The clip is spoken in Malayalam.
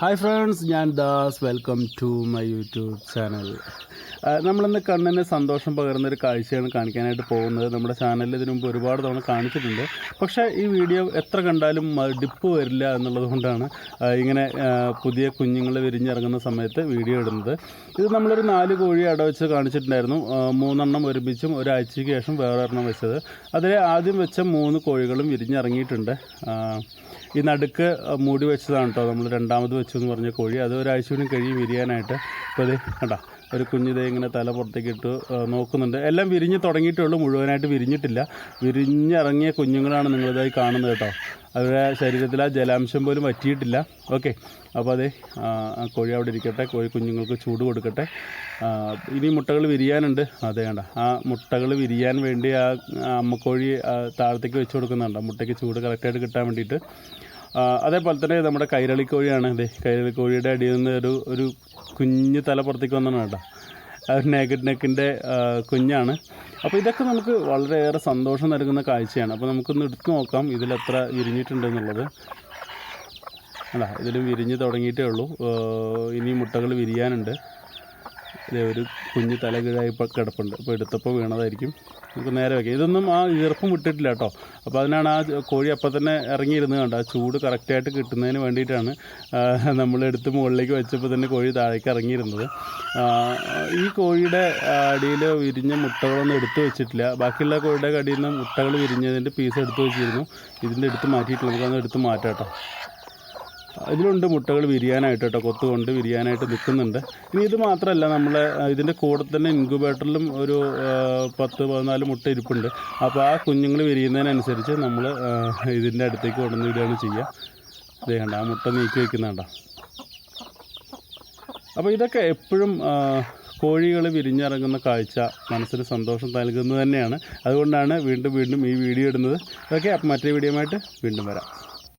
ഹായ് ഫ്രണ്ട്സ് ഞാൻ Das. Welcome to my YouTube channel നമ്മളിന്ന് കണ്ണിന് സന്തോഷം പകരുന്ന ഒരു കാഴ്ചയാണ് കാണിക്കാനായിട്ട് പോകുന്നത്. നമ്മുടെ ചാനലിൽ ഇതിനു മുമ്പ് ഒരുപാട് തവണ കാണിച്ചിട്ടുണ്ട്. പക്ഷേ ഈ വീഡിയോ എത്ര കണ്ടാലും ഡിപ്പ് വരില്ല എന്നുള്ളത് കൊണ്ടാണ് ഇങ്ങനെ പുതിയ കുഞ്ഞുങ്ങൾ വിരിഞ്ഞിറങ്ങുന്ന സമയത്ത് വീഡിയോ ഇടുന്നത്. ഇത് നമ്മളൊരു നാല് കോഴി അടവെച്ച് കാണിച്ചിട്ടുണ്ടായിരുന്നു. മൂന്നെണ്ണം ഒരുമിച്ചും ഒരാഴ്ചയ്ക്ക് ശേഷം വേറെ ഒരെണ്ണം വെച്ചത്. അതിൽ ആദ്യം വെച്ച മൂന്ന് കോഴികളും വിരിഞ്ഞിറങ്ങിയിട്ടുണ്ട്. ഈ നടുക്ക് മൂടി വെച്ചതാണ് കേട്ടോ നമ്മൾ രണ്ടാമത് വെച്ചു എന്ന് പറഞ്ഞ കോഴി. അത് ഒരാഴ്ച കൂടി കഴിയും വിരിയാനായിട്ട്. അപ്പോൾ ഇത് കണ്ട ഒരു കുഞ്ഞിതേ ഇങ്ങനെ തല പുറത്തേക്ക് ഇട്ട് നോക്കുന്നുണ്ട്. എല്ലാം വിരിഞ്ഞ് തുടങ്ങിയിട്ടേ ഉള്ളൂ മുഴുവനായിട്ട് വിരിഞ്ഞിട്ടില്ല. വിരിഞ്ഞിറങ്ങിയ കുഞ്ഞുങ്ങളാണ് നിങ്ങളിതായി കാണുന്നത് കേട്ടോ. അവരുടെ ശരീരത്തിൽ ആ ജലാംശം പോലും വറ്റിയിട്ടില്ല. ഓക്കെ. അപ്പോൾ അതെ കോഴി അവിടെ ഇരിക്കട്ടെ കോഴി കുഞ്ഞുങ്ങൾക്ക് ചൂട് കൊടുക്കട്ടെ. ഇനി മുട്ടകൾ വിരിയാനുണ്ട്. അതേ കണ്ട ആ മുട്ടകൾ വിരിയാൻ വേണ്ടി ആ അമ്മക്കോഴി താഴത്തേക്ക് വെച്ച് കൊടുക്കുന്നുണ്ട്. മുട്ടയ്ക്ക് ചൂട് കറക്റ്റായിട്ട് കിട്ടാൻ വേണ്ടിയിട്ട്. അതേപോലെ തന്നെ നമ്മുടെ കൈരളി കൈരളിക്കോഴിയാണ്. അതെ കൈരളിക്കോഴിയുടെ അടിയിൽ നിന്ന് ഒരു ഒരു കുഞ്ഞ് തല പുറത്തേക്ക് വന്നതാണ് കേട്ടോ. നേക്കഡ് നെക്കിന്റെ കുഞ്ഞാണ്. അപ്പോൾ ഇതൊക്കെ നമുക്ക് വളരെയേറെ സന്തോഷം നൽകുന്ന കാഴ്ചയാണ്. അപ്പോൾ നമുക്കൊന്ന് എടുത്തു നോക്കാം ഇതിലെത്ര വിരിഞ്ഞിട്ടുണ്ടെന്നുള്ളത് അല്ല ഇതിലും വിരിഞ്ഞ് തുടങ്ങിയിട്ടേ ഉള്ളൂ. ഇനി മുട്ടകൾ വിരിയാനുണ്ട്. ഇതേ ഒരു കുഞ്ഞ് തല കീഴായി ഇപ്പോൾ കിടപ്പുണ്ട്. അപ്പോൾ എടുത്തപ്പോൾ വീണതായിരിക്കും. നമുക്ക് നേരെ വയ്ക്കാം ഇതൊന്നും ആ ഈർപ്പം വിട്ടിട്ടില്ല കേട്ടോ. അപ്പോൾ അതിനാണ് ആ കോഴി അപ്പം തന്നെ ഇറങ്ങിയിരുന്നത് കണ്ടോ? ആ ചൂട് കറക്റ്റായിട്ട് കിട്ടുന്നതിന് വേണ്ടിയിട്ടാണ് നമ്മൾ എടുത്ത് മുകളിലേക്ക് വെച്ചപ്പോൾ തന്നെ കോഴി താഴേക്ക് ഇറങ്ങിയിരുന്നത്. ഈ കോഴിയുടെ അടിയിൽ വിരിഞ്ഞ മുട്ടകളൊന്നും എടുത്തു വെച്ചിട്ടില്ല. ബാക്കിയുള്ള കോഴിയുടെ അടിയിൽ നിന്ന് മുട്ടകൾ വിരിഞ്ഞതിന്റെ പീസ് എടുത്തു വെച്ചിരുന്നു. ഇതിന്റെ എടുത്ത് മാറ്റിയിട്ടില്ല. നമുക്കൊന്ന് എടുത്ത് മാറ്റാം കേട്ടോ. ഇതിലുണ്ട് മുട്ടകൾ വിരിയാനായിട്ട് കേട്ടോ കൊത്തുകൊണ്ട് വിരിയാനായിട്ട് നിൽക്കുന്നുണ്ട്. ഇനി ഇത് മാത്രമല്ല നമ്മൾ ഇതിന്റെ കൂടെ തന്നെ ഇൻക്യുബേറ്ററിലും ഒരു പത്ത് പതിനാല് മുട്ട ഇരിപ്പുണ്ട്. അപ്പോൾ ആ കുഞ്ഞുങ്ങൾ വിരിയുന്നതിനനുസരിച്ച് നമ്മൾ ഇതിന്റെ അടുത്തേക്ക് കൊണ്ടുവന്ന് വിടുകയാണ് ചെയ്യുക. ഇതേ കണ്ട ആ മുട്ട നീക്കി വയ്ക്കുന്നുണ്ടോ അപ്പോൾ ഇതൊക്കെ എപ്പോഴും കോഴികൾ വിരിഞ്ഞിറങ്ങുന്ന കാഴ്ച മനസ്സിന് സന്തോഷം നൽകുന്നത് തന്നെയാണ്. അതുകൊണ്ടാണ് വീണ്ടും വീണ്ടും ഈ വീഡിയോ ഇടുന്നത്. ഓക്കെ മറ്റേ വീഡിയോ വീണ്ടും വരാം.